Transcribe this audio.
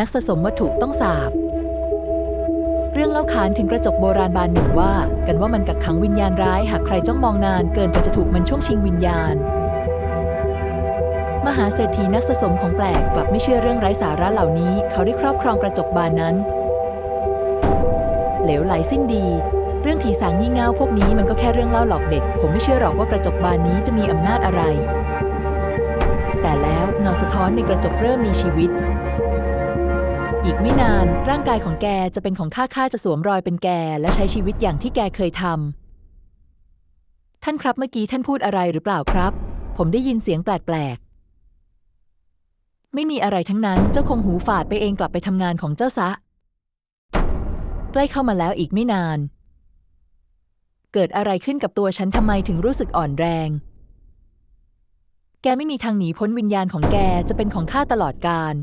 นักสะสมวัตถุต้องสาบ เรื่องเล่าขานถึงกระจกโบราณบานหนึ่งว่า กันว่ามันกักขังวิญญาณร้าย หากใครจ้องมองนานเกินไปจะถูกมันช่วงชิงวิญญาณ มหาเศรษฐีนักสะสมของแปลกกลับไม่เชื่อเรื่องไร้สาระเหล่านี้ เขาได้ครอบครองกระจกบานนั้น เหลวไหลสิ้นดี เรื่องผีสางงี่เง่าพวกนี้มันก็แค่เรื่องเล่าหลอกเด็ก ผมไม่เชื่อหรอกว่ากระจกบานนี้จะมีอำนาจอะไรแต่แล้วเงาสะท้อนในกระจกเริ่มมีชีวิต อีกไม่นาน ร่างกายของแกจะเป็นของข้าข้าจะสวมรอยเป็นแก และใช้ชีวิตอย่างที่แกเคยทำท่านครับเมื่อกี้ท่านพูดอะไรหรือเปล่าครับ ผมได้ยินเสียงแปลกๆ ไม่มีอะไรทั้งนั้นเจ้าคงหูฝาดไปเองกลับไปทำงานของเจ้าซะ ใกล้เข้ามาแล้วอีกไม่นาน เกิดอะไรขึ้นกับตัวฉันทำไมถึงรู้สึกอ่อนแรง แกไม่มีทางหนีพ้นวิญญาณของแกจะเป็นของข้าตลอดกาล